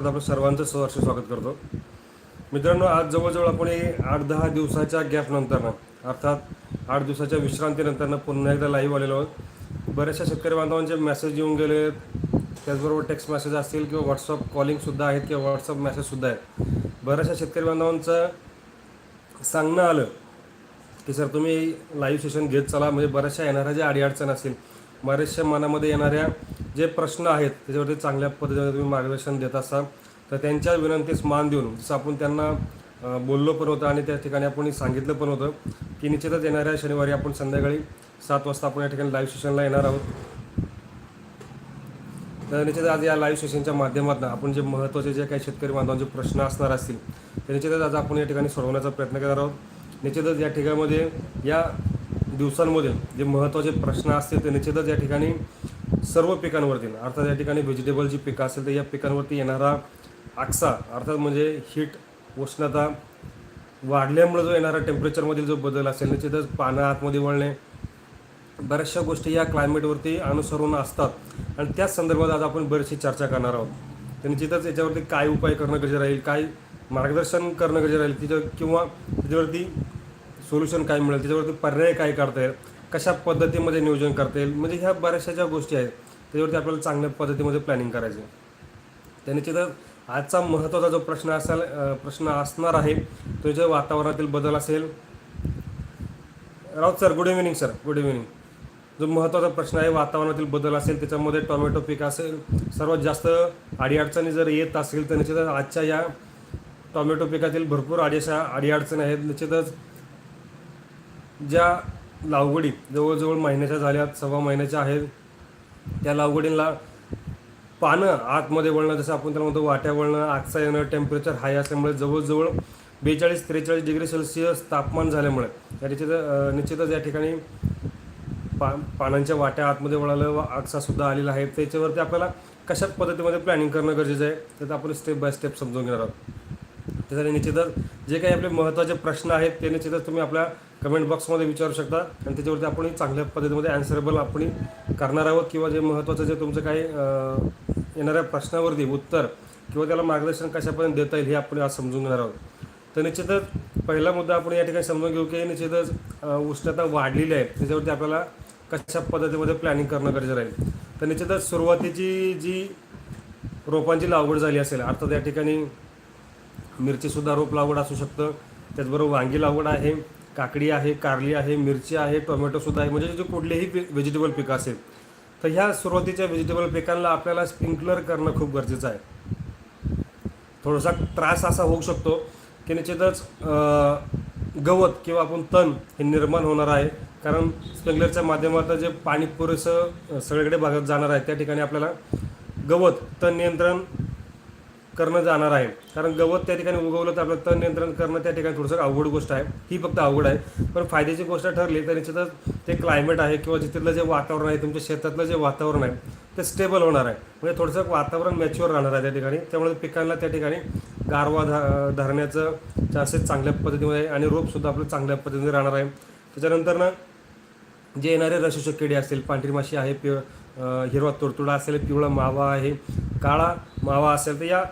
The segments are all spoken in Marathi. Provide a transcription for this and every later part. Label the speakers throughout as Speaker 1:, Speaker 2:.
Speaker 1: आपलं सर्वांचं सहर्ष स्वागत करतो. मित्रांनो आज जवळजवळ आपण हे आठ दहा दिवसाच्या गॅपनंतरनं अर्थात आठ दिवसाच्या विश्रांतीनंतरनं पुन्हा एकदा लाईव्ह आलेलो आहोत. बऱ्याचशा शेतकरी बांधवांचे मेसेज येऊन गेले. त्याचबरोबर टेक्स्ट मेसेज असतील किंवा व्हॉट्सअप कॉलिंगसुद्धा आहेत किंवा व्हॉट्सअप मेसेजसुद्धा आहेत. बऱ्याचशा शेतकरी बांधवांचं सांगणं आलं की सर तुम्ही लाईव्ह सेशन घेत चला. म्हणजे बऱ्याचशा येणाऱ्या ज्या अडीअडचण असतील बऱ्याचशा मनामध्ये येणाऱ्या जे प्रश्न आहेत त्याच्यावरती चांगल्या पद्धतीने तुम्ही मार्गदर्शन देत असाल तर त्यांच्या विनंतीस मान देऊन जसं आपण त्यांना बोललो पण होतं आणि त्या ठिकाणी आपण सांगितलं पण होतं की निश्चितच येणाऱ्या शनिवारी आपण संध्याकाळी सात वाजता आपण या ठिकाणी लाईव्ह सेशनला येणार आहोत. तर निश्चित आज या लाईव्ह सेशनच्या माध्यमातून आपण जे महत्त्वाचे जे काही शेतकरी बांधवांचे प्रश्न असणार असतील ते निश्चितच आज आपण या ठिकाणी सोडवण्याचा प्रयत्न करणार आहोत. निश्चितच या ठिकाणामध्ये या दिवसांमध्ये जे महत्त्वाचे प्रश्न असतील ते निश्चितच या ठिकाणी सर्व पिकांवरती अर्थात या ठिकाणी व्हेजिटेबल जी पिकं असेल तर या पिकांवरती येणारा आक्सा अर्थात म्हणजे हीट उष्णता वाढल्यामुळे जो येणारा टेम्परेचरमधील जो बदल असेल निश्चितच पानं आतमध्ये वळणे बऱ्याचशा गोष्टी या क्लायमेटवरती अनुसरून असतात. आणि त्याच संदर्भात आज आपण बरीचशी चर्चा करणार आहोत. तर निश्चितच याच्यावरती काय उपाय करणं गरजेचं राहील काय मार्गदर्शन करणं गरजेचं राहील तिच्या किंवा त्याच्यावरती सोल्युशन काय मिळेल त्याच्यावरती पर्याय काय करता येईल कशा पद्धतीमध्ये नियोजन करता येईल? म्हणजे ह्या बऱ्याचशा ज्या गोष्टी आहेत त्याच्यावरती आपल्याला चांगल्या पद्धतीमध्ये प्लॅनिंग करायचं त्या निश्चितच आजचा महत्त्वाचा जो प्रश्न असाल प्रश्न असणार आहे तो जो वातावरणातील बदल असेल. Raut sir good evening sir good evening जो महत्त्वाचा प्रश्न आहे वातावरणातील बदल असेल त्याच्यामध्ये टोमॅटो पीक असेल सर्वात जास्त अडीअडचणी जर येत असेल तर निश्चितच आजच्या या टोमॅटो पिकातील भरपूर अडीशा अडीअडचणी आहेत. निश्चितच ज्या लागवडी जवळजवळ महिन्याच्या झाल्या सव्वा महिन्याच्या आहेत. त्या लागवडीला पानं आतमध्ये वळणं जसं आपण त्याला म्हणतो वाट्या वळणं आजचा येणं टेम्परेचर हाय असल्यामुळे जवळजवळ बेचाळीस त्रेचाळीस डिग्री सेल्सिअस तापमान झाल्यामुळे या निश्चित निश्चितच या ठिकाणी पा पानांच्या वाट्या आतमध्ये वळालं व आगसासुद्धा आलेला आहे. त्याच्यावरती आपल्याला कशा पद्धतीमध्ये प्लॅनिंग करणं गरजेचं आहे त्याचं आपण स्टेप बाय स्टेप समजून घेणार आहोत. त्यासाठी निश्चितच. जे काही आपले महत्त्वाचे प्रश्न आहेत ते निश्चितच तुम्ही आपल्या कमेंट बॉक्समध्ये विचारू शकता. आणि त्याच्यावरती आपण चांगल्या पद्धतीमध्ये ॲन्सरेबल आपण करणार आहोत. किंवा जे महत्त्वाचं जे तुमचं काही येणाऱ्या प्रश्नावरती उत्तर किंवा त्याला मार्गदर्शन कशापर्यंत देता येईल हे आपण आज समजून घेणार आहोत. तर निश्चितच पहिला मुद्दा आपण या ठिकाणी समजून घेऊ की निश्चितच उष्णता वाढलेली आहे. त्याच्यावरती आपल्याला कशा पद्धतीमध्ये प्लॅनिंग करणं गरजेचं राहील? तर निश्चितच सुरुवातीची जी रोपांची लागवड झाली असेल अर्थात या ठिकाणी मिरचीसुद्धा रोप लागवड असू शकतं. त्याचबरोबर वांगी लागवड आहे काकडी आहे कारली आहे मिरची आहे टोमॅटोसुद्धा आहे. म्हणजे जे कुठलेही व्हेजिटेबल पिकं असेल तर ह्या सुरुवातीच्या व्हेजिटेबल पिकांना आपल्याला स्प्रिंकलर करणं खूप गरजेचं आहे. थोडासा त्रास असा होऊ शकतो की निश्चितच गवत किंवा आपण तण हे निर्माण होणार आहे. कारण स्प्रिंकलरच्या माध्यमातून जे पाणी पुरेसं सगळीकडे भागात जाणार आहे त्या ठिकाणी आपल्याला गवत तण नियंत्रण करणं जाणार आहे. कारण गवत त्या ठिकाणी उगवलं तर आपलं तण नियंत्रण करणं त्या ठिकाणी थोडंसं अवघड गोष्ट आहे. ही फक्त अवघड आहे. पण फायद्याची गोष्ट ठरली तर निश्चितच ते क्लायमेट आहे किंवा जिथलं जे वातावरण आहे तुमच्या शेतातलं जे वातावरण आहे ते स्टेबल होणार आहे. म्हणजे थोडंसं वातावरण मॅच्युअर राहणार आहे त्या ठिकाणी. त्यामुळे पिकांना त्या ठिकाणी गारवा धा धरण्याचं चान्सेस चांगल्या पद्धतीमध्ये आहे आणि रोपसुद्धा आपलं चांगल्या पद्धतीने राहणार आहे. त्याच्यानंतर ना जे येणारे रसोषक किडे असतील पांढरी माशी आहे पिव हिरवा तुडतुडा असेल पिवळा मावा आहे काळा मावा असेल तर या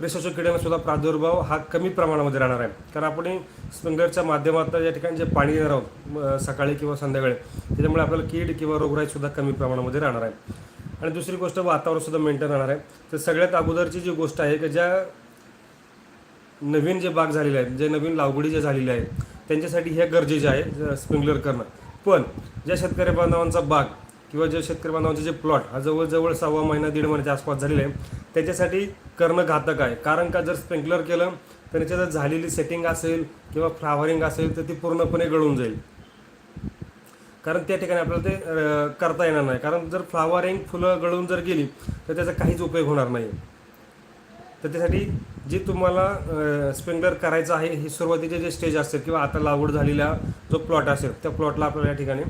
Speaker 1: रेशोषक किड्यांना सुद्धा प्रादुर्भाव हा कमी प्रमाणामध्ये राहणार आहे. कारण आपण स्प्रिंकलरच्या माध्यमातून या ठिकाणी जे पाणी येणार आहोत सकाळी किंवा संध्याकाळी त्याच्यामुळे आपल्याला कीड किंवा रोगराई सुद्धा कमी प्रमाणामध्ये राहणार आहे. आणि दुसरी गोष्ट वातावरण सुद्धा मेंटेन राहणार आहे. तर सगळ्यात अगोदरची जी गोष्ट आहे की ज्या नवीन जे बाग झालेले आहेत जे नवीन लागवडी जे झालेल्या आहेत त्यांच्यासाठी हे गरजेचे आहे स्प्रिंकलर करणं. पण ज्या शेतकरी बांधवांचा बाग किंवा जे शेतकरी बांधवांचे जे प्लॉट हा जवळजवळ सव्वा महिना दीड महिन्याच्या आसपास झालेले आहे त्याच्यासाठी करणं घातक आहे. कारण का जर स्प्रिंकलर केलं तर त्याच्यात झालेली सेटिंग असेल किंवा फ्लावरिंग असेल तर ती पूर्णपणे गळून जाईल. कारण त्या ठिकाणी आपल्याला ते करता येणार नाही. कारण जर फ्लावरिंग फुलं गळून जर गेली तर त्याचा काहीच उपयोग होणार नाही. तर त्यासाठी जे तुम्हाला स्प्रिंकलर करायचं आहे हे सुरुवातीचे जे स्टेज असेल किंवा आता लागवड झालेला जो प्लॉट असेल त्या प्लॉटला आपल्याला या ठिकाणी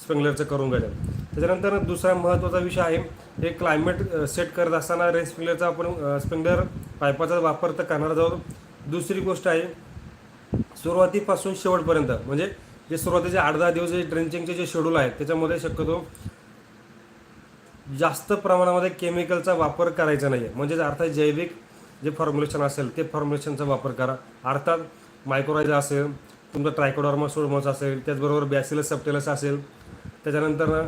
Speaker 1: स्प्रिंकलरचं करून घ्यायचं त्याच्यानंतर दुसरा महत्त्वाचा विषय आहे हे क्लायमेट सेट करत असताना रेन स्प्रिंकलरचा आपण स्प्रिंकलर पाईपाचा वापर तर करणार आहोत. दुसरी गोष्ट आहे सुरुवातीपासून शेवटपर्यंत म्हणजे जे सुरुवातीचे आठ दहा दिवस जे ड्रेंचिंगचे जे शेड्यूल आहेत त्याच्यामध्ये शक्यतो जास्त प्रमाणामध्ये केमिकलचा वापर करायचा नाही आहे म्हणजेच अर्थात जैविक जे फॉर्म्युलेशन असेल ते फॉर्म्युलेशनचा वापर करा. अर्थात मायक्रोरायझा असेल तुमचा ट्रायकोडॉर्मा सोडमस असेल त्याचबरोबर बॅसिलस सबटेलस असेल. त्याच्यानंतर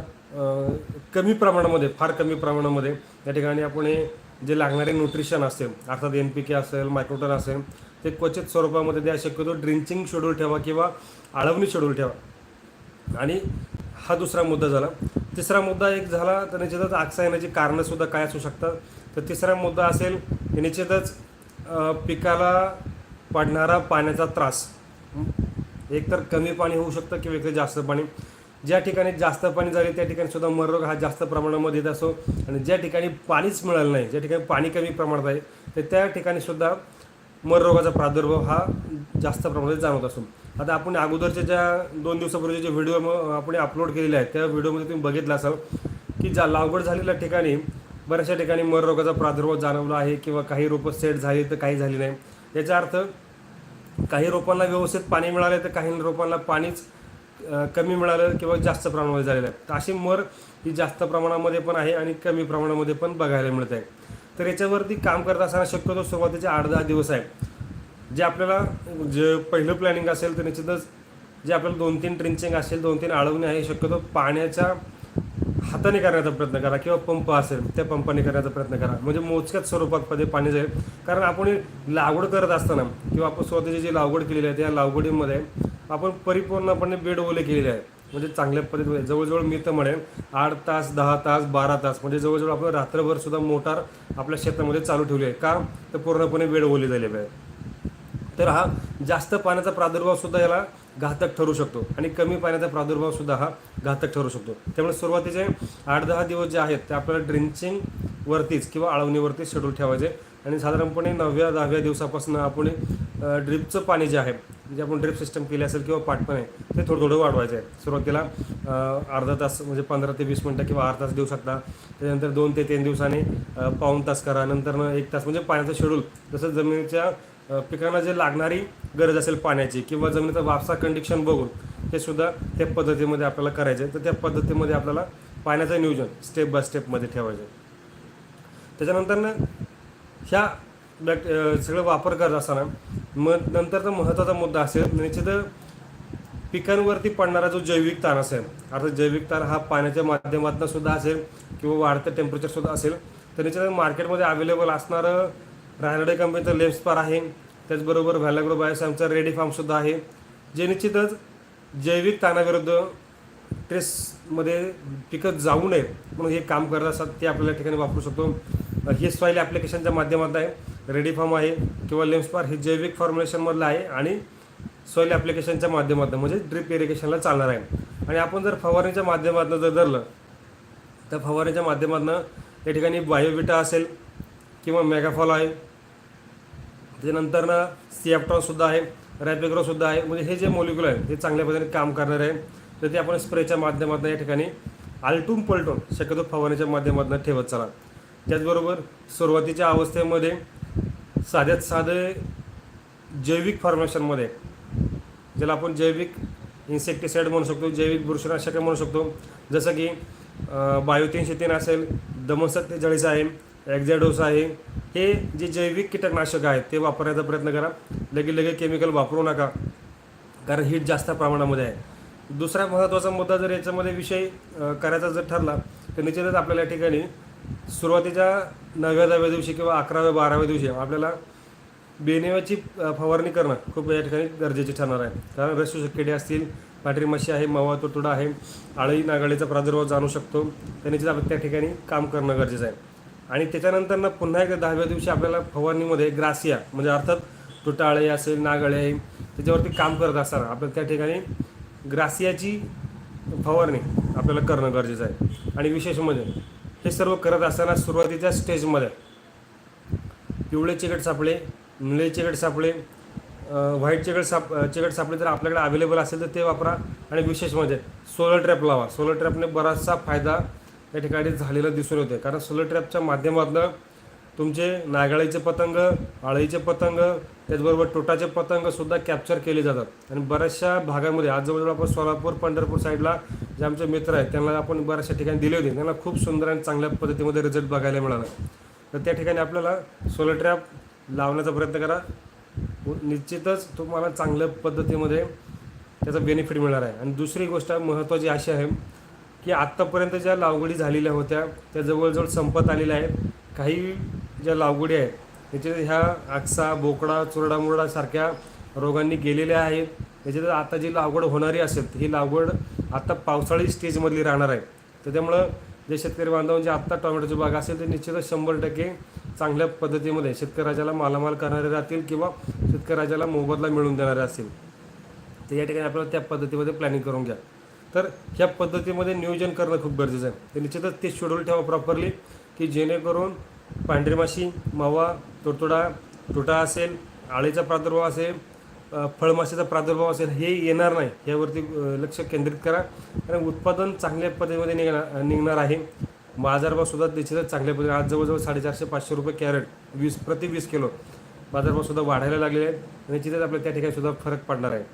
Speaker 1: कमी प्रमाणामध्ये फार कमी प्रमाणामध्ये या ठिकाणी आपण हे जे लागणारे न्यूट्रिशन असेल अर्थात एन पी के असेल मायक्रोटन असेल ते क्वचित स्वरूपामध्ये द्या. शक्यतो ड्रिंचिंग शेड्यूल ठेवा किंवा आळवणी शेड्यूल ठेवा. आणि हा दुसरा मुद्दा झाला. तिसरा मुद्दा एक झाला तर निश्चितच आक्सा येण्याची कारणंसुद्धा काय असू शकतात? तर तिसरा मुद्दा असेल की निश्चितच पिकाला पडणारा पाण्याचा त्रास. एक तर कमी पाणी होऊ शकतं किंवा एक जास्त पाणी. ज्या ठिकाणी जास्त पाणी झाले त्या ठिकाणी सुद्धा मररोग हा जास्त प्रमाणामध्ये येत असो आणि ज्या ठिकाणी पाणीच मिळालं नाही ज्या ठिकाणी पाणी कमी प्रमाणात आहे तर त्या ठिकाणी सुद्धा मररोगाचा प्रादुर्भाव हा जास्त प्रमाणात जाणवत असतो. आता आपण अगोदरच्या ज्या दोन दिवसापूर्वी जे व्हिडिओ आपण अपलोड केलेले आहेत त्या व्हिडिओमध्ये तुम्ही बघितलं असाल की ज्या लागवड झालेल्या ठिकाणी बऱ्याचशा ठिकाणी मररोगाचा प्रादुर्भाव जाणवला आहे किंवा काही रोपं सेट झाली तर काही झाली नाही. याचा अर्थ काही रोपांना व्यवस्थित पाणी मिळाले तर काही रोपांना पाणीच कमी मिळालं किंवा जास्त प्रमाणामध्ये झालेलं आहे. तर अशी मर ही जास्त प्रमाणामध्ये पण आहे आणि कमी प्रमाणामध्ये पण बघायला मिळत आहे. तर याच्यावरती काम करत असताना शक्यतो सुरुवातीचे आठ दहा दिवस आहे. जे आपल्याला जे पहिलं प्लॅनिंग असेल तर निश्चितच जे आपल्याला दोन तीन ट्रिंचिंग असेल दोन तीन आळवणे आहे शक्यतो पाण्याच्या हाताने करण्याचा प्रयत्न करा किंवा पंप असेल त्या पंपाने करण्याचा प्रयत्न करा. म्हणजे मोजक्याच स्वरूपामध्ये पाणी जाईल. कारण आपण लागवड करत असताना किंवा आपण स्वतःची जी लागवड केलेली आहे त्या लागवडीमध्ये आपण परिपूर्णपणे बेड ओले केलेले आहे म्हणजे चांगल्या पद्धतीने जवळजवळ मी तर म्हणेन आठ तास दहा तास बारा तास म्हणजे जवळजवळ आपण रात्रभर सुद्धा मोटार आपल्या शेतामध्ये चालू ठेवली आहे. का तर पूर्णपणे बेड ओले झालेले आहे तर हा जास्त पाण्याचा प्रादुर्भाव सुद्धा याला घातक ठरू शकतो आणि कमी पाण्याचा प्रादुर्भाव सुद्धा हा घातक ठरू शकतो. त्यामुळे सुरुवातीचे आठ दहा दिवस जे आहेत ते आपल्याला ड्रिंचिंगवरतीच किंवा आळवणीवरतीच शेड्यूल ठेवायचे. आणि साधारणपणे नवव्या दहाव्या दिवसापासून आपण ड्रिपचं पाणी जे आहे जे आपण ड्रिप सिस्टम केली असेल किंवा पाटपण आहे ते थोडं थोडं वाढवायचं. आहे सुरुवातीला अर्धा तास म्हणजे पंधरा ते वीस मिनटं किंवा अर्धा तास देऊ शकता. त्याच्यानंतर दोन ते तीन दिवसाने पाऊण तास करा. नंतर एक तास म्हणजे पाण्याचं शेड्यूल जसं जमिनीच्या पिकांना जे लागणारी गरज असेल पाण्याची किंवा जमिनीचा वापसा कंडिशन बघून ते सुद्धा त्या पद्धतीमध्ये आपल्याला करायचे. तर त्या पद्धतीमध्ये आपल्याला पाण्याचं नियोजन स्टेप बाय स्टेपमध्ये ठेवायचं. त्याच्यानंतर ना ह्या बॅक्ट सगळं वापर करत असताना मग नंतरचा महत्त्वाचा मुद्दा असेल निश्चित पिकांवरती पडणारा जो जैविक ताण असेल अर्थात जैविक ताण हा पाण्याच्या माध्यमातून सुद्धा असेल किंवा वाढतं टेम्परेचर सुद्धा असेल तर निश्चित मार्केटमध्ये अवेलेबल असणारं रायनडे कंपनीचं लेप्सपार आहे. त्याचबरोबर व्हॅलाग्रो बायोसॅमचं रेडी फार्मसुद्धा आहे. जे निश्चितच जैविक ताणाविरुद्ध ट्रेसमध्ये पिकं जाऊ नये म्हणून हे काम करत असतात ते आपल्याला ठिकाणी वापरू शकतो. हे सॉईल ॲप्लिकेशनच्या माध्यमात आहे. रेडी फार्म आहे. किंवा लेम्सपार हे जैविक फॉर्म्युलेशनमधलं आहे आणि सॉईल ॲप्लिकेशनच्या माध्यमातून म्हणजे ड्रिप इरिगेशनला चालणार आहे. आणि आपण जर फवारणीच्या माध्यमातून जर धरलं तर फवारणीच्या माध्यमातून या ठिकाणी बायोविटा असेल किंवा मेगाफॉल आहे त्याच्यानंतर ना सिॲप्टॉनसुद्धा आहे रॅपिग्रोसुद्धा आहे म्हणजे हे जे मोलिक्युल आहे हे चांगल्या पद्धतीने काम करणार आहे तर ते आपण स्प्रेच्या माध्यमातून या ठिकाणी आलटून पलटून शक्यतो फवारणीच्या माध्यमातून ठेवत चला. त्याचबरोबर सुरुवातीच्या अवस्थेमध्ये साध्यात साधे जैविक फॉर्मेशनमध्ये ज्याला आपण जैविक इन्सेक्टिसाईड म्हणू शकतो जैविक बुरशीनाशक म्हणू शकतो. जसं की बायोतीनशे तीन असेल दमसक तेचाळीस आहे ॲक्झॅडोस आहे. हे जे जैविक कीटकनाशक आहेत ते वापरण्याचा प्रयत्न करा. लगे लगे केमिकल वापरू नका कारण हीट जास्त प्रमाणामध्ये आहे. दुसरा महत्त्वाचा मुद्दा जर याच्यामध्ये विषय करायचा जर ठरला तर निश्चितच आपल्याला या ठिकाणी सुरुवातीच्या नवव्या दहाव्या दिवशी किंवा अकराव्या बाराव्या दिवशी आपल्याला बेनेवाची फवारणी करणं खूप या ठिकाणी गरजेचे ठरणार आहे. कारण रसू किडे असतील पांढरी मशी आहे मवा तुटुडा आहे आळी नागाळीचा प्रादुर्भाव जाणू शकतो. त्या निश्चित आपण त्या ठिकाणी काम करणं गरजेचं आहे. आणि त्याच्यानंतर ना पुन्हा एकदा दहाव्या दिवशी आपल्याला फवारणीमध्ये ग्रासिया म्हणजे अर्थात तुटाळे असेल नागळे आहे त्याच्यावरती काम करत असताना आपल्याला त्या ठिकाणी ग्रासियाची फवारणी आपल्याला करणं गरजेचं आहे. आणि विशेष म्हणजे हे सर्व करत असताना सुरुवातीच्या स्टेजमध्ये पिवळे चिकट सापळे निळे चिकट सापळे व्हाईट चिकट साप चिकट सापळे जर आपल्याकडे अवेलेबल असेल तर ते वापरा. आणि विशेष म्हणजे सोलर ट्रॅप लावा. सोलर ट्रॅपने बराचसा फायदा या ठिकाणी झालेलं दिसून येते कारण सोलर ट्रॅपच्या माध्यमातून तुमचे नागाळीचे पतंग आळीचे पतंग त्याचबरोबर टोटाचे पतंगसुद्धा कॅप्चर केले जातात. आणि बऱ्याचशा भागामध्ये आज जवळजवळ आपण सोलापूर पंढरपूर साईडला जे आमचे मित्र आहेत त्यांना आपण बऱ्याचशा ठिकाणी दिले होते. त्यांना खूप सुंदर आणि चांगल्या पद्धतीमध्ये रिझल्ट बघायला मिळाला. तर त्या ठिकाणी आपल्याला सोलर ट्रॅप लावण्याचा प्रयत्न करा. निश्चितच तुम्हाला चांगल्या पद्धतीमध्ये त्याचा बेनिफिट मिळणार आहे. आणि दुसरी गोष्ट महत्त्वाची अशी आहे की आत्तापर्यंत ज्या लागवडी झालेल्या होत्या त्या जवळजवळ संपत आलेल्या आहेत. काही ज्या लागवडी आहेत त्याच्यात ह्या आक्सा बोकडा चुरडामुरडा सारख्या रोगांनी गेलेल्या आहेत. त्याच्यात आता जी लागवड होणारी असेल ही लागवड आता पावसाळी स्टेजमधली राहणार आहे. तर त्यामुळं जे शेतकरी बांधवांची आत्ता टोमॅटोची बाग असेल ते निश्चितच शंभर टक्के चांगल्या पद्धतीमध्ये शेतकऱ्याला मालामाल करणारे राहतील किंवा शेतकऱ्याला मोबदला मिळवून देणारे असेल. तर या ठिकाणी आपल्याला त्या पद्धतीमध्ये प्लॅनिंग करून घ्या. तर ह्या पद्धतीमध्ये नियोजन करणं खूप गरजेचं आहे. तर निश्चितच ते शेड्यूल ठेवा प्रॉपरली की जेणेकरून पांढरी माशी मावा तुडतुडा तुटा असेल आळीचा प्रादुर्भाव असेल फळमाशीचा प्रादुर्भाव असेल हे येणार नाही. यावरती लक्ष केंद्रित करा. आणि उत्पादन चांगल्या पद्धतीमध्ये निघणार निघणार आहे. बाजारभावसुद्धा निश्चितच चांगल्या पद्धतीने आज जवळजवळ साडेचारशे पाचशे रुपये कॅरेट वीस प्रति वीस किलो बाजारभावसुद्धा वाढायला लागलेले आहेत. आणि निश्चितच आपल्या त्या ठिकाणीसुद्धा फरक पडणार आहे.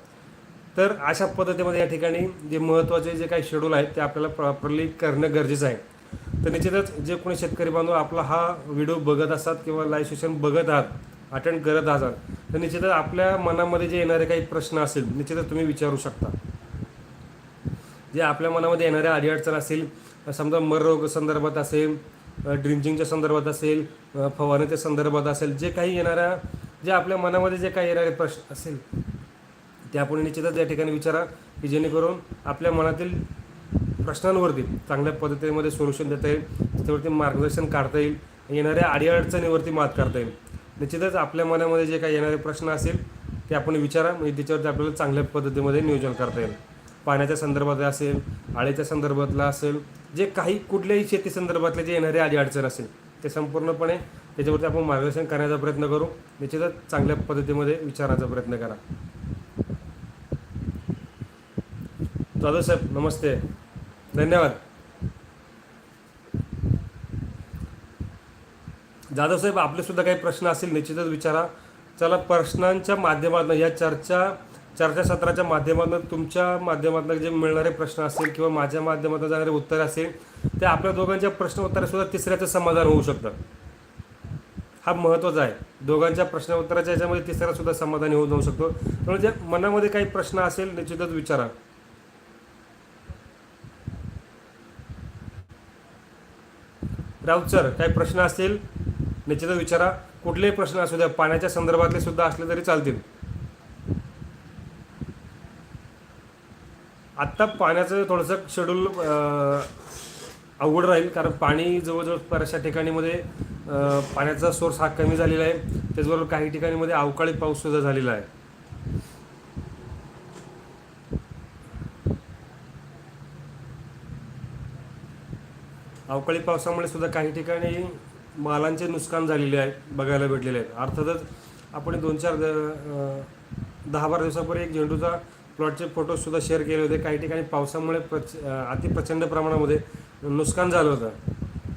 Speaker 1: तर अशा पद्धतीमध्ये या ठिकाणी जे महत्त्वाचे जे काही शेड्यूल आहेत ते आपल्याला प्रॉपरली करणं गरजेचं आहे. तर निश्चितच जे कोणी शेतकरी बांधव आपला हा व्हिडिओ बघत असतात किंवा लाईव्ह सेशन बघत आहात अटेंड करत आहात तर निश्चितच आपल्या मनामध्ये जे येणारे काही प्रश्न असेल निश्चितच तुम्ही विचारू शकता. जे आपल्या मनामध्ये येणाऱ्या अडीअडचण असेल समजा मररोग संदर्भात असेल ड्रिंकिंगच्या संदर्भात असेल फवारणीच्या संदर्भात असेल जे काही येणाऱ्या जे आपल्या मनामध्ये जे काही येणारे प्रश्न असेल ते आपण निश्चितच या ठिकाणी विचारा की जेणेकरून आपल्या मनातील प्रश्नांवरती चांगल्या पद्धतीमध्ये सोल्युशन देता येईल त्याच्यावरती मार्गदर्शन काढता येईल येणाऱ्या अडीअडचणीवरती मात करता येईल. निश्चितच आपल्या मनामध्ये जे काही येणारे प्रश्न असेल ते आपण विचारा म्हणजे त्याच्यावरती आपल्याला चांगल्या पद्धतीमध्ये नियोजन करता येईल. पाण्याच्या संदर्भात असेल आळीच्या संदर्भातला असेल जे काही कुठल्याही शेती संदर्भातले जे येणारे अडीअडचण असेल ते संपूर्णपणे त्याच्यावरती आपण मार्गदर्शन करण्याचा प्रयत्न करू. निश्चितच चांगल्या पद्धतीमध्ये विचारायचा प्रयत्न करा. जाधव साहेब नमस्ते. धन्यवाद. जाधव साहेब आपले सुद्धा काही प्रश्न असतील निश्चितच विचारा. चला प्रश्नांच्या माध्यमातून या चर्चा चर्चासत्राच्या माध्यमातून तुमच्या माध्यमातून जे मिळणारे प्रश्न असतील किंवा माझ्या माध्यमातून जाणारे उत्तर असेल ते आपल्या दोघांच्या प्रश्न उत्तरासुद्धा तिसऱ्याचं समाधान होऊ शकतं. हा महत्त्वाचा आहे. दोघांच्या प्रश्न उत्तराच्या याच्यामध्ये तिसऱ्यासुद्धा सुद्धा समाधानी होऊन जाऊ शकतो. त्यामुळे ज्या मनामध्ये काही प्रश्न असेल निश्चितच विचारा. राऊत सर काही प्रश्न असतील? निश्चितच विचारा. कुठलेही प्रश्न असू द्या पाण्याच्या संदर्भातले सुद्धा असले तरी चालतील. आत्ता पाण्याचं थोडंसं शेड्यूल अवघड राहील कारण पाणी जवळजवळ बऱ्याचशा ठिकाणीमध्ये पाण्याचा सोर्स हा कमी झालेला आहे. त्याचबरोबर काही ठिकाणीमध्ये अवकाळी पाऊस सुद्धा झालेला आहे. अवकाळी पावसामुळे सुद्धा काही ठिकाणी मालांचे नुकसान झालेले आहे बघायला भेटलेले आहेत. अर्थातच आपण दोन चार दहा बारा दिवसापूर्वी एक झेंडूचा प्लॉटचे फोटोसुद्धा शेअर केले होते. काही ठिकाणी पावसामुळे प्रच अति प्रचंड प्रमाणामध्ये नुकसान झालं होतं.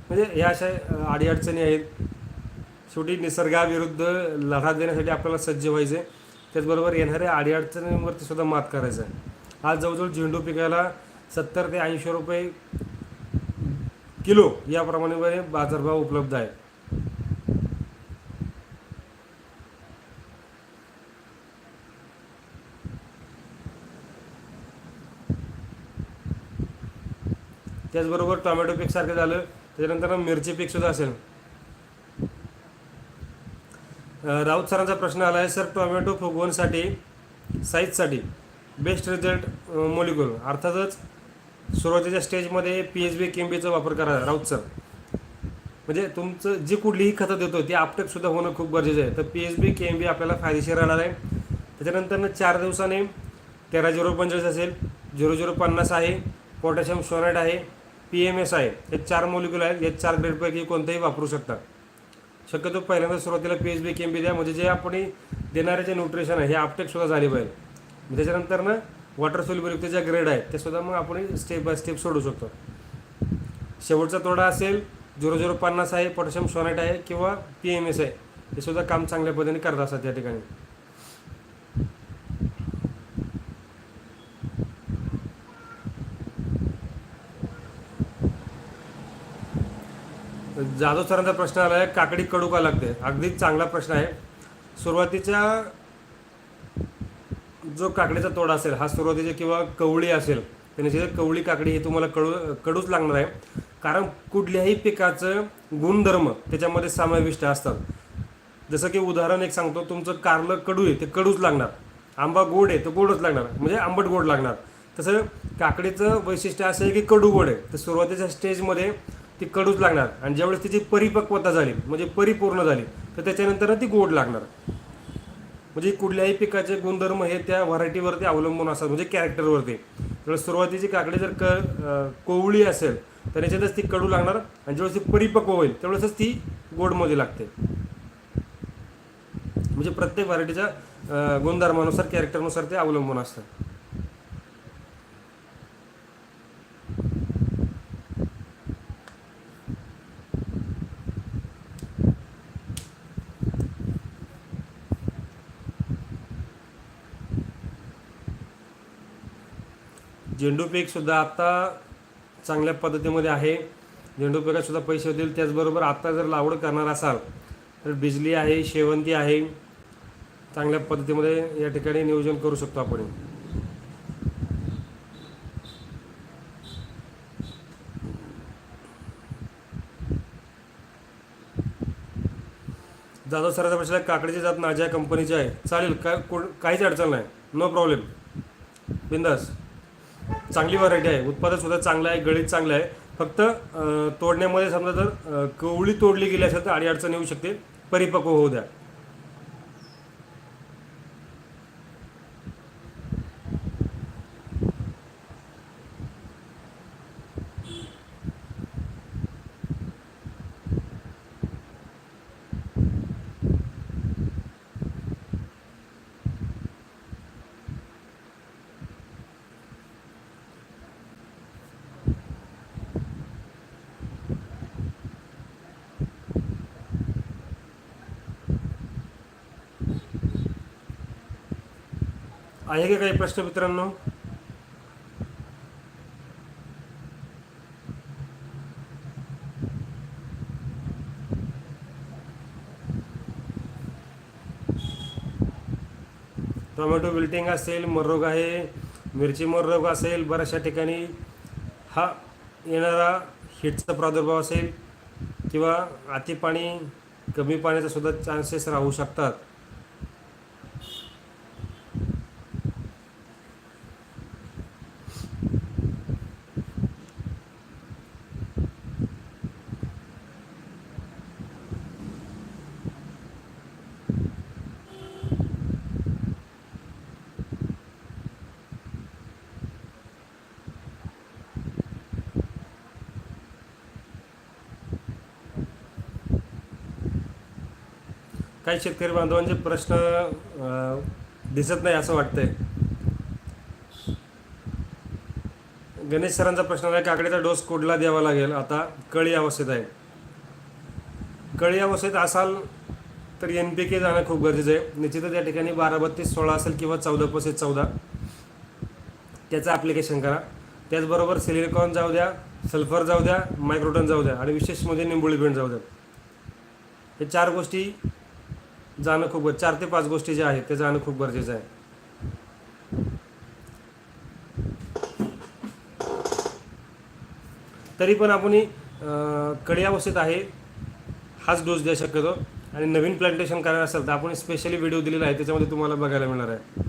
Speaker 1: म्हणजे ह्या अशा अडीअडचणी आहेत. शेवटी निसर्गाविरुद्ध लढा देण्यासाठी आपल्याला सज्ज व्हायचे त्याचबरोबर येणाऱ्या अडीअडचणींवरती सुद्धा मात करायचं आहे आज जवळजवळ झेंडू पिकाला सत्तर ते ऐंशी रुपये किलो याप्रमाणे बाजारभाव उपलब्ध आहे. त्याचबरोबर टोमॅटो पीक सारखं झालं त्याच्यानंतर मिरची पीक सुद्धा असेल. राऊत सरांचा प्रश्न आला आहे सर टोमॅटो फुगवणसाठी साईजसाठी बेस्ट रिझल्ट मोलिक्युल अर्थातच सुरुवातीच्या स्टेजमध्ये पी एच बी केमबीचा वापर करा राऊत सर. म्हणजे तुमचं जी कुठलीही खतं देतो ती आपटेकसुद्धा होणं खूप गरजेचं आहे. तर P H B K M B आपल्याला फायदेशीर राहणार आहे. त्याच्यानंतर चार दिवसाने तेरा झिरो पंचवीस असेल झिरो झिरो पन्नास आहे पोटॅशियम शोनाईट आहे पी एम एस आहे. हे चार मोलिक्युल आहेत या चार ग्रेडपैकी कोणतेही वापरू शकता. शक्यतो पहिल्यांदा सुरुवातीला पी एच बी केम बी द्या. म्हणजे जे आपण देणारे जे न्यूट्रिशन आहे हे आपटेकसुद्धा झाले पाहिजे. त्याच्यानंतर ना वॉटर सोल्युबिलिटी ज्या ग्रेड आहेत ते सुद्धा मग आपण स्टेप बाय स्टेप सोडू शकतो. शेवटचा तोडा असेल झिरो झिरो पन्नास आहे पोटॅशियम शोनाईट आहे किंवा पी एम एस आहे. हे सुद्धा काम चांगल्या पद्धतीने करत असतात त्या ठिकाणी. जाधव सरांचा प्रश्न आला आहे काकडी कडू का लागते? अगदी चांगला प्रश्न आहे. सुरुवातीच्या जो काकडीचा तोडा असेल हा सुरुवातीचे किंवा कवळी असेल त्यांची कवळी काकडी हे तुम्हाला कडू कडूच लागणार आहे. कारण कुठल्याही पिकाचं गुणधर्म त्याच्यामध्ये समाविष्ट असतात. जसं की उदाहरण एक सांगतो तुमचं कारलं कडू आहे ते कडूच लागणार. आंबा गोड आहे तो गोडच लागणार. म्हणजे आंबट गोड लागणार. तसं काकडीचं वैशिष्ट्य असं आहे की कडू गोड आहे. तर सुरुवातीच्या स्टेजमध्ये ती कडूच लागणार. आणि ज्यावेळेस तिची परिपक्वता झाली म्हणजे परिपूर्ण झाली तर त्याच्यानंतर ती गोड लागणार. म्हणजे कुठल्याही पिकाचे गुणधर्म हे त्या व्हरायटीवरती अवलंबून असतात म्हणजे कॅरेक्टरवरती. त्यावेळेस सुरुवातीची काकडी जर क कोवळी असेल तर याच्यातच ती कडू लागणार आणि ज्यावेळेस ती परिपक्व होईल त्यावेळेसच ती गोडमध्ये लागते. म्हणजे प्रत्येक व्हरायटीच्या गुणधर्मानुसार कॅरेक्टरनुसार ते अवलंबून असतं. झेंडू पीक आता चांगल्या पद्धतीमध्ये आहे. झेंडू पिकातसुद्धा पैसे होतील त्याचबरोबर आत्ता जर लागवड करणार असाल तर बिजली आहे शेवंती आहे. चांगल्या पद्धतीमध्ये या ठिकाणी नियोजन करू शकतो आपण. जाधव सरांचा प्रश्न काकडीची जात नाज्या कंपनीची आहे. चालेल काय कोण काहीच अडचण नाही. नो प्रॉब्लेम बिंदास. चांगली व्हरायटी आहे. उत्पादन सुद्धा चांगलं आहे गळीत चांगलं आहे. फक्त तोडण्यामध्ये समजा जर कवळी तोडली गेली असेल तर अडी अडचण येऊ शकते. परिपक्व होऊ द्या. आहे का काही प्रश्न मित्रांनो? टोमॅटो विल्टिंग असेल मररोग आहे मिरची मररोग असेल बऱ्याचशा ठिकाणी हा येणारा हिटचा प्रादुर्भाव असेल किंवा अति पाणी कमी पाण्याचा सुद्धा चान्सेस राहू शकतात. काही शेतकरी बांधवांचे प्रश्न दिसत नाही असं वाटतंय. गणेश सरांचा प्रश्न आहे काकडीचा डोस कुठला द्यावा लागेल? आता कळी अवस्थेत आहे. कळी अवस्थेत असाल तर एन पी के जाणं खूप गरजेचं आहे. निश्चितच या ठिकाणी बारा बत्तीस सोळा असेल किंवा चौदा पस्तीस चौदा. त्याचं ॲप्लिकेशन करा. त्याचबरोबर सिलिकॉन जाऊ द्या सल्फर जाऊ द्या मायक्रोटन जाऊ द्या आणि विशेष म्हणजे निंबोळी भेंड जाऊ द्या. हे चार गोष्टी जाणं खूप चार ते पाच गोष्टी ज्या आहेत ते जाणं खूप गरजेचं आहे. तरी पण आपण ही, कडी अवस्थेत आहे हाच डोस द्या शक्यतो. आणि नवीन प्लांटेशन करायला असेल तर आपण स्पेशली व्हिडिओ दिलेला आहे त्याच्यामध्ये तुम्हाला बघायला मिळणार आहे.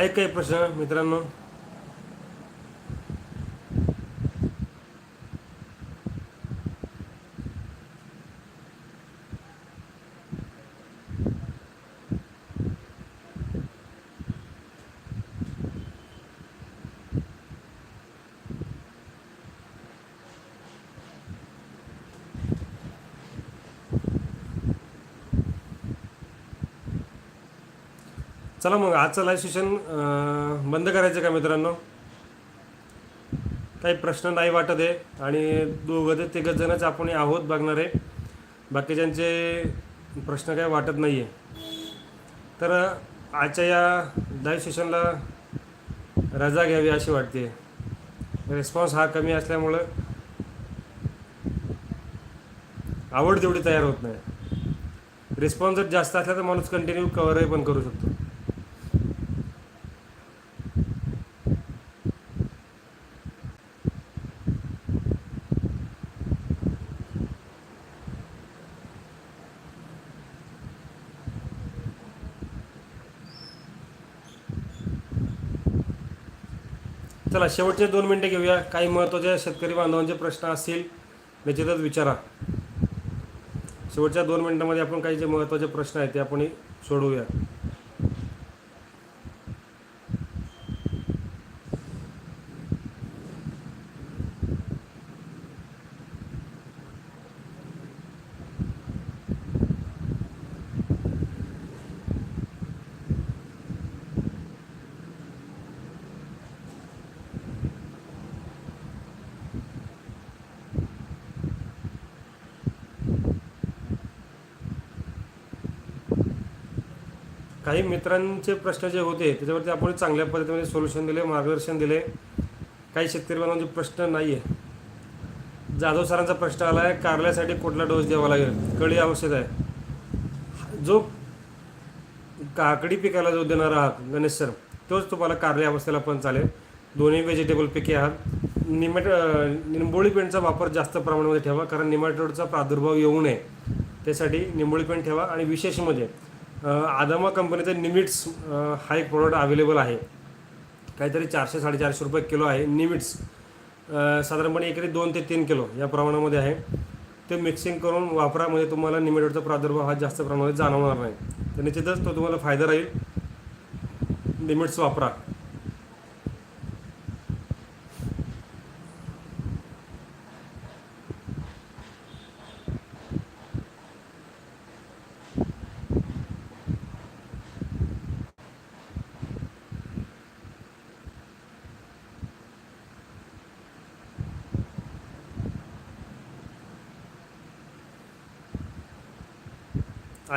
Speaker 1: आहे काही प्रश्न मित्रांनो चला मग आजचं लाईव्ह सेशन बंद करायचं का मित्रांनो? काही प्रश्न नाही वाटत आहे आणि दोघं ते तिघं जणच आपण आहोत बघणारे. बाकीच्यांचे प्रश्न काही वाटत नाही आहे तर आजच्या या लाईव्ह सेशनला रजा घ्यावी अशी वाटते. रिस्पॉन्स हा कमी असल्यामुळं आवड तेवढी तयार होत नाही. रिस्पॉन्स जर जास्त असला तर माणूस कंटिन्यू कवरही पण करू शकतो. चला शेवटचे दोन मिनटं घेऊया. काही महत्त्वाचे शेतकरी बांधवांचे प्रश्न असतील निश्चितच विचारा. शेवटच्या दोन मिनटामध्ये आपण काही जे महत्त्वाचे प्रश्न आहेत ते आपण सोडवूया. काही मित्रांचे प्रश्न जे होते त्याच्यावरती आपण चांगल्या पद्धतीने सोल्युशन दिले मार्गदर्शन दिले. काही शेतकरी बांधवांचे म्हणजे प्रश्न नाही आहे जाधव सरांचा प्रश्न आला आहे कारल्यासाठी कुठला डोस द्यावा लागेल? कळी आवश्यक आहे. जो काकडी पिकाला जो देणार आहात गणेश सर तोच तुम्हाला कारल्या अवस्थेला पण चालेल. दोन्ही व्हेजिटेबल पिके आहात. निमेट निंबोळी पेंटचा वापर जास्त प्रमाणामध्ये ठेवा कारण निमॅटोडचा प्रादुर्भाव येऊ नये. त्यासाठी निंबोळी पेंट ठेवा आणि विशेष म्हणजे आदामा कंपनीचं निमिट्स हा एक प्रोडक्ट अवेलेबल आहे. काहीतरी चारशे साडेचारशे रुपये किलो आहे. निमिट्स साधारणपणे एकरी दोन ते तीन किलो या प्रमाणामध्ये आहे. ते मिक्सिंग करून वापरा म्हणजे तुम्हाला निमिटोडचा प्रादुर्भाव हा जास्त प्रमाणात जाणवणार नाही. तर निश्चितच तो तुम्हाला फायदा राहील. लिमिट्स वापरा.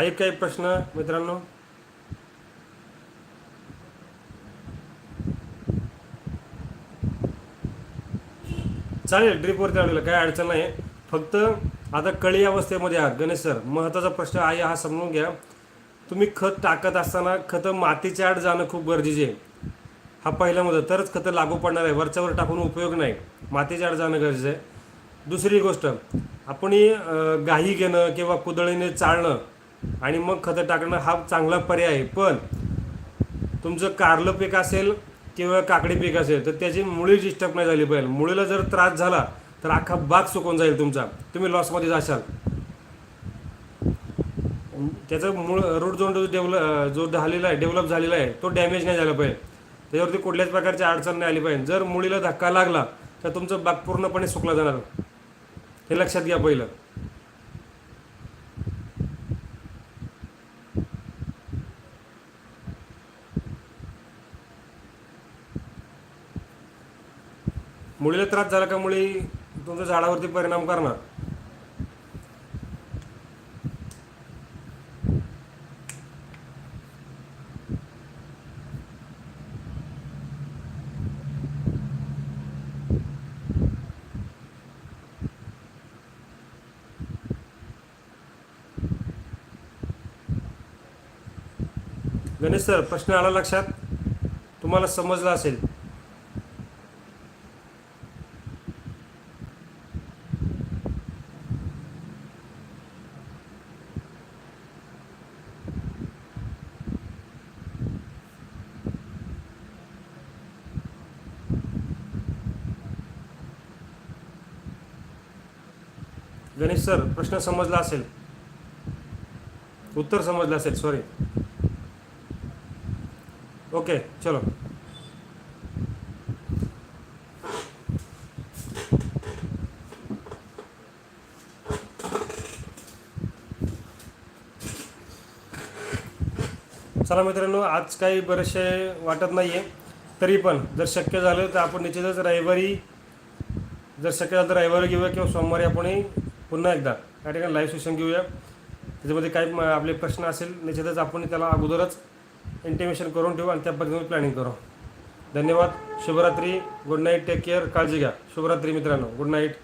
Speaker 1: आहेत काही प्रश्न मित्रांनो? चालेल ड्रिपवरती अडकलं काही अडचण नाही. फक्त आता कळी अवस्थेमध्ये आहात. गणेश सर महत्त्वाचा प्रश्न आहे हा समजून घ्या. तुम्ही खत टाकत असताना खतं मातीच्या आड जाणं खूप गरजेचे आहे. हा पहिला मुद्दा. तरच खतं लागू पडणार आहे. वरच्यावर टाकून उपयोग नाही. मातीच्या आड जाणं गरजेचं आहे. दुसरी गोष्ट आपण ही, गाही घेणं किंवा कुदळीने चाळणं आणि मग खतं टाकणं हा चांगला पर्याय आहे. पण तुमचं कारलं पीक असेल किंवा काकडी पीक असेल तर त्याची मुळी डिस्टर्ब नाही झाली पाहिजे. मुळीला जर त्रास झाला तर अख्खा बाग सुकून जाईल तुमचा. तुम्ही लॉसमध्ये जाशाल. त्याचं मूळ रूट जो डेव्हलप जो झालेला आहे डेव्हलप झालेला आहे तो डॅमेज नाही झाला पाहिजे. त्याच्यावरती कुठल्याच प्रकारची अडचण नाही आली पाहिजे. जर मुळीला धक्का लागला तर तुमचं बाग पूर्णपणे सुकला जाणार. हे लक्षात घ्या पहिलं. मुळीला त्रास झाला का मुळी तुमच्या झाडावरती परिणाम करणार? गणेश सर प्रश्न आला लक्षात? तुम्हाला समजला असेल. गणेश सर प्रश्न समजला असेल. उत्तर समजलं असेल सॉरी ओके चलो. चला मित्रांनो आज काही बरेचसे वाटत नाही आहे तरी पण जर शक्य झालं तर आपण निश्चितच रविवारी जर शक्य झालं तर रविवारी घेऊया किंवा सोमवारी आपण पुन्हा एकदा या ठिकाणी लाईव्ह सेशन घेऊया. त्याच्यामध्ये काही म- आपले प्रश्न असेल निश्चितच आपण त्याला अगोदरच इंटिमेशन करून ठेवू आणि त्या पद्धतीने प्लॅनिंग करू. धन्यवाद. शुभरात्री. गुड नाईट टेक केअर काळजी घ्या. शुभरात्री मित्रांनो. Good night